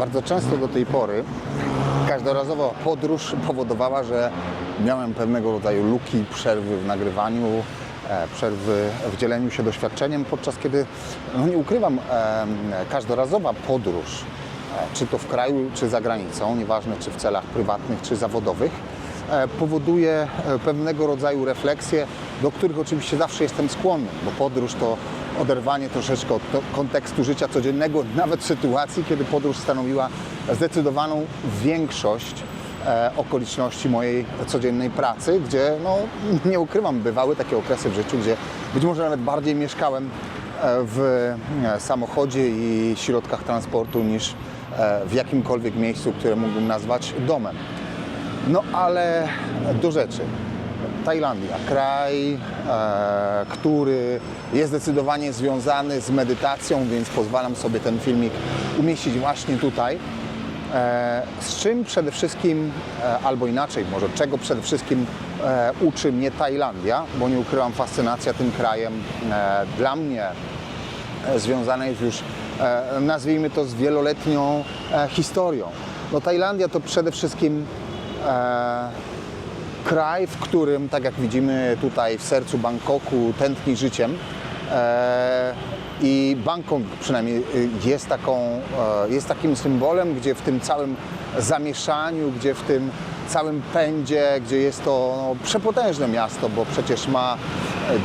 Bardzo często do tej pory każdorazowa podróż powodowała, że miałem pewnego rodzaju luki, przerwy w nagrywaniu, e, przerwy w dzieleniu się doświadczeniem, podczas kiedy, no nie ukrywam, każdorazowa podróż, e, czy to w kraju, czy za granicą, nieważne czy w celach prywatnych, czy zawodowych, e, powoduje pewnego rodzaju refleksje, do których oczywiście zawsze jestem skłonny, bo podróż to oderwanie troszeczkę od kontekstu życia codziennego, nawet sytuacji, kiedy podróż stanowiła zdecydowaną większość e, okoliczności mojej codziennej pracy, gdzie, no, nie ukrywam, bywały takie okresy w życiu, gdzie być może nawet bardziej mieszkałem e, w e, samochodzie i środkach transportu niż w jakimkolwiek miejscu, które mógłbym nazwać domem. No ale do rzeczy. Tajlandia, kraj, e, który jest zdecydowanie związany z medytacją, więc pozwalam sobie ten filmik umieścić właśnie tutaj. E, z czym przede wszystkim, e, albo inaczej, może czego przede wszystkim e, uczy mnie Tajlandia, bo nie ukrywam, fascynacja tym krajem e, dla mnie e, związane jest już, e, nazwijmy to, z wieloletnią e, historią. No, Tajlandia to przede wszystkim e, kraj, w którym, tak jak widzimy tutaj w sercu Bangkoku, tętni życiem. E, I Bangkok przynajmniej y, jest, taką, e, jest takim symbolem, gdzie w tym całym zamieszaniu, gdzie w tym całym pędzie, gdzie jest to no, przepotężne miasto, bo przecież ma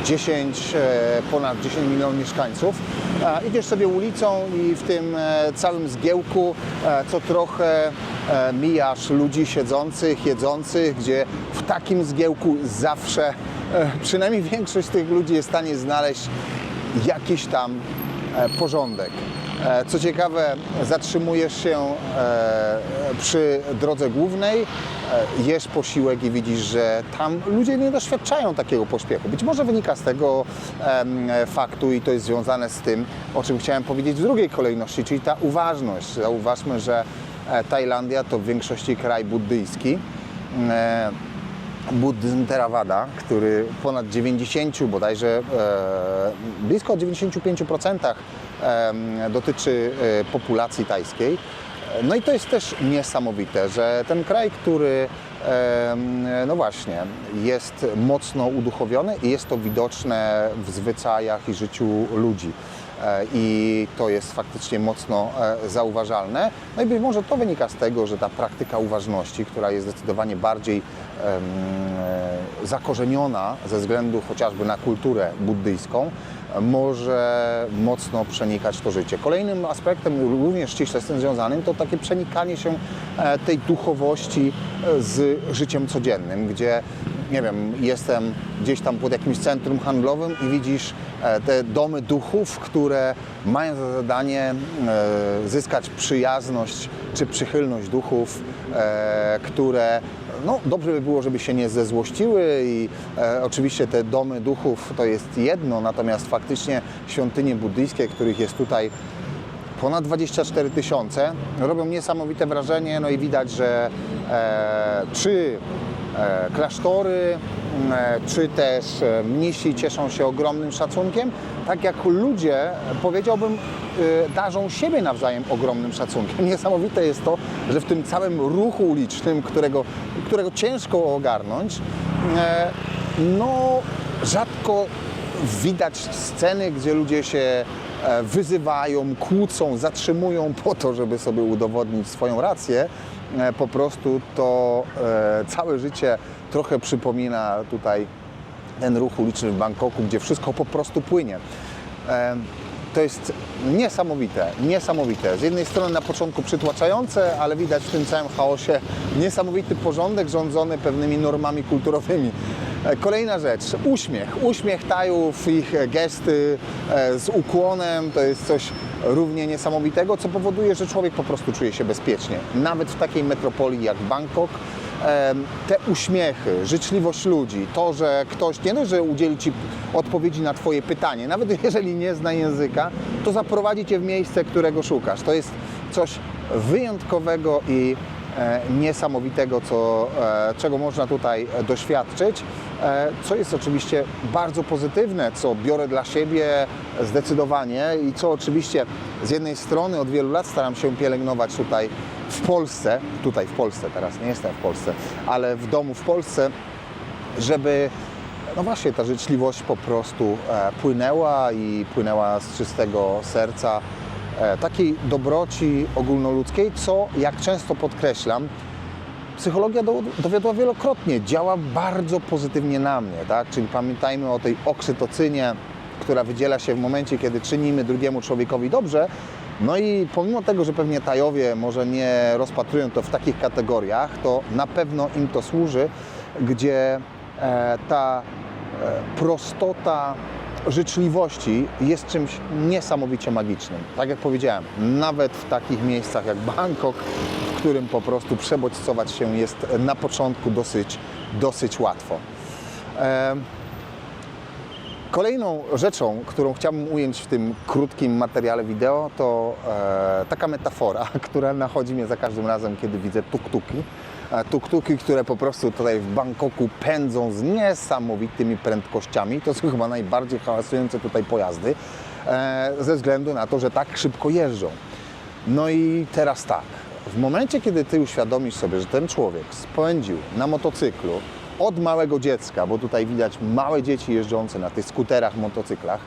10, e, ponad 10 milionów mieszkańców. E, Idziesz sobie ulicą i w tym e, całym zgiełku e, co trochę e, mijasz ludzi siedzących, jedzących, gdzie w takim zgiełku zawsze, e, przynajmniej większość tych ludzi jest w stanie znaleźć jakiś tam e, porządek. E, Co ciekawe, zatrzymujesz się e, przy drodze głównej, e, jesz posiłek i widzisz, że tam ludzie nie doświadczają takiego pośpiechu. Być może wynika z tego faktu i to jest związane z tym, o czym chciałem powiedzieć w drugiej kolejności, czyli ta uważność. Zauważmy, że e, Tajlandia to w większości kraj buddyjski. E, buddyzm Theravada, który ponad 90, bodajże e, blisko 95% e, dotyczy e, populacji tajskiej. No i to jest też niesamowite, że ten kraj, który e, no właśnie jest mocno uduchowiony i jest to widoczne w zwyczajach i życiu ludzi. E, I to jest faktycznie mocno e, zauważalne. No i być może to wynika z tego, że ta praktyka uważności, która jest zdecydowanie bardziej e, zakorzeniona ze względu chociażby na kulturę buddyjską, może mocno przenikać to życie. Kolejnym aspektem, również ściśle z tym związanym, to takie przenikanie się tej duchowości z życiem codziennym, gdzie nie wiem, jestem gdzieś tam pod jakimś centrum handlowym i widzisz e, te domy duchów, które mają za zadanie e, zyskać przyjazność czy przychylność duchów, e, które no, dobrze by było, żeby się nie zezłościły i e, oczywiście te domy duchów to jest jedno, natomiast faktycznie świątynie buddyjskie, których jest tutaj ponad 24 tysiące, robią niesamowite wrażenie, no i widać, że e, klasztory, m, e, czy też e, mnisi cieszą się ogromnym szacunkiem, tak jak ludzie, powiedziałbym, e, darzą siebie nawzajem ogromnym szacunkiem. Niesamowite jest to, że w tym całym ruchu ulicznym, którego, którego ciężko ogarnąć, e, no rzadko widać sceny, gdzie ludzie się e, wyzywają, kłócą, zatrzymują po to, żeby sobie udowodnić swoją rację. E, Po prostu to e, całe życie trochę przypomina tutaj ten ruch uliczny w Bangkoku, gdzie wszystko po prostu płynie. E, To jest niesamowite, niesamowite. Z jednej strony na początku przytłaczające, ale widać w tym całym chaosie niesamowity porządek rządzony pewnymi normami kulturowymi. E, Kolejna rzecz, uśmiech. Uśmiech Tajów, ich gesty e, z ukłonem to jest coś równie niesamowitego, co powoduje, że człowiek po prostu czuje się bezpiecznie. Nawet w takiej metropolii jak Bangkok, em, te uśmiechy, życzliwość ludzi, to, że ktoś nie dość, że udzieli Ci odpowiedzi na Twoje pytanie, nawet jeżeli nie zna języka, to zaprowadzi Cię w miejsce, którego szukasz. To jest coś wyjątkowego i e, niesamowitego, co, e, czego można tutaj doświadczyć. E, co jest oczywiście bardzo pozytywne, co biorę dla siebie zdecydowanie i co oczywiście z jednej strony od wielu lat staram się pielęgnować tutaj w Polsce, tutaj w Polsce teraz, nie jestem w Polsce, ale w domu w Polsce, żeby no właśnie ta życzliwość po prostu e, płynęła i płynęła z czystego serca e, takiej dobroci ogólnoludzkiej, co jak często podkreślam, psychologia do, dowiodła wielokrotnie, działa bardzo pozytywnie na mnie, tak? Czyli pamiętajmy o tej oksytocynie, która wydziela się w momencie, kiedy czynimy drugiemu człowiekowi dobrze. No i pomimo tego, że pewnie Tajowie może nie rozpatrują to w takich kategoriach, to na pewno im to służy, gdzie e, ta e, prostota życzliwości jest czymś niesamowicie magicznym. Tak jak powiedziałem, nawet w takich miejscach jak Bangkok, którym po prostu przebodźcować się jest na początku dosyć, dosyć łatwo. Kolejną rzeczą, którą chciałbym ująć w tym krótkim materiale wideo, to e, taka metafora, która nachodzi mnie za każdym razem, kiedy widzę tuk-tuki. E, Tuk-tuki, które po prostu tutaj w Bangkoku pędzą z niesamowitymi prędkościami. To są chyba najbardziej hałasujące tutaj pojazdy, e, ze względu na to, że tak szybko jeżdżą. No i teraz tak, w momencie, kiedy ty uświadomisz sobie, że ten człowiek spędził na motocyklu od małego dziecka, bo tutaj widać małe dzieci jeżdżące na tych skuterach, motocyklach,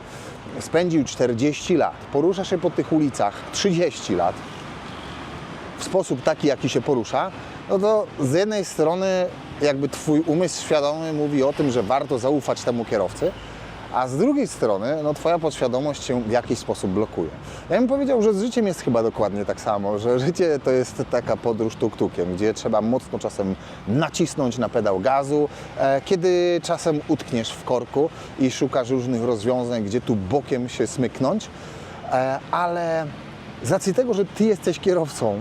spędził 40 lat, porusza się po tych ulicach 30 lat, w sposób taki, jaki się porusza, no to z jednej strony jakby twój umysł świadomy mówi o tym, że warto zaufać temu kierowcy, a z drugiej strony no twoja podświadomość się w jakiś sposób blokuje. Ja bym powiedział, że z życiem jest chyba dokładnie tak samo, że życie to jest taka podróż tuk-tukiem, gdzie trzeba mocno czasem nacisnąć na pedał gazu, e, kiedy czasem utkniesz w korku i szukasz różnych rozwiązań, gdzie tu bokiem się smyknąć, e, ale z racji tego, że ty jesteś kierowcą,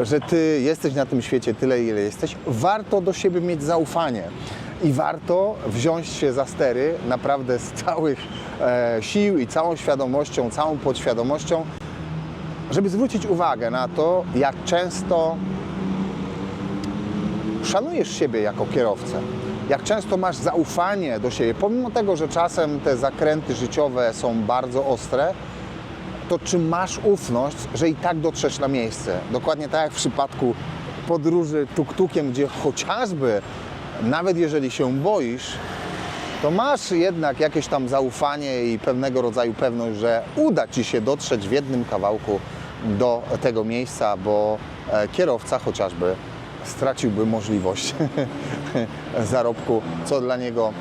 że ty jesteś na tym świecie tyle, ile jesteś, warto do siebie mieć zaufanie. I warto wziąć się za stery naprawdę z całych e, sił i całą świadomością, całą podświadomością, żeby zwrócić uwagę na to, jak często szanujesz siebie jako kierowcę, jak często masz zaufanie do siebie, pomimo tego, że czasem te zakręty życiowe są bardzo ostre, to czy masz ufność, że i tak dotrzesz na miejsce? Dokładnie tak jak w przypadku podróży tuk-tukiem, gdzie chociażby, nawet jeżeli się boisz, to masz jednak jakieś tam zaufanie i pewnego rodzaju pewność, że uda Ci się dotrzeć w jednym kawałku do tego miejsca, bo e, kierowca chociażby straciłby możliwość zarobku, co dla niego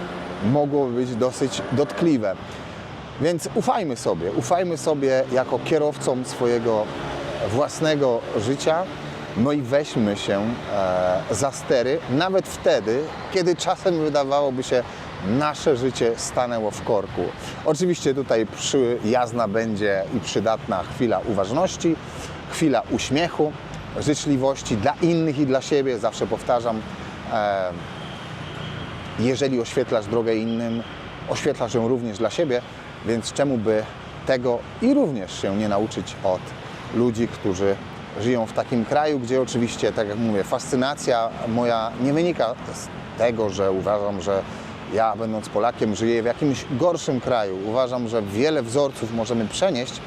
mogłoby być dosyć dotkliwe. Więc ufajmy sobie, ufajmy sobie jako kierowcom swojego własnego życia, no i weźmy się e, za stery, nawet wtedy, kiedy czasem wydawałoby się, nasze życie stanęło w korku. Oczywiście tutaj przyjazna będzie i przydatna chwila uważności, chwila uśmiechu, życzliwości dla innych i dla siebie. Zawsze powtarzam, e, jeżeli oświetlasz drogę innym, oświetlasz ją również dla siebie, więc czemu by tego i również się nie nauczyć od ludzi, którzy żyją w takim kraju, gdzie oczywiście, tak jak mówię, fascynacja moja nie wynika z tego, że uważam, że ja będąc Polakiem żyję w jakimś gorszym kraju. Uważam, że wiele wzorców możemy przenieść,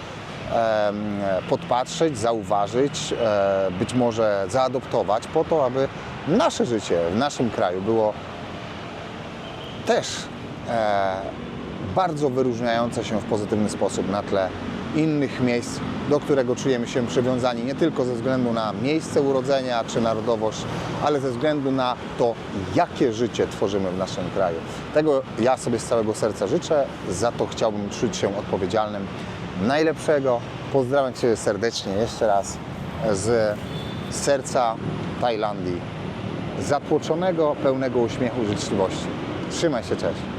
podpatrzeć, zauważyć, e, być może zaadoptować po to, aby nasze życie w naszym kraju było też e, bardzo wyróżniające się w pozytywny sposób na tle innych miejsc, do którego czujemy się przywiązani nie tylko ze względu na miejsce urodzenia czy narodowość, ale ze względu na to, jakie życie tworzymy w naszym kraju. Tego ja sobie z całego serca życzę, za to chciałbym czuć się odpowiedzialnym. Najlepszego. Pozdrawiam Cię serdecznie jeszcze raz z serca Tajlandii zatłoczonego, pełnego uśmiechu, życzliwości. Trzymaj się, cześć.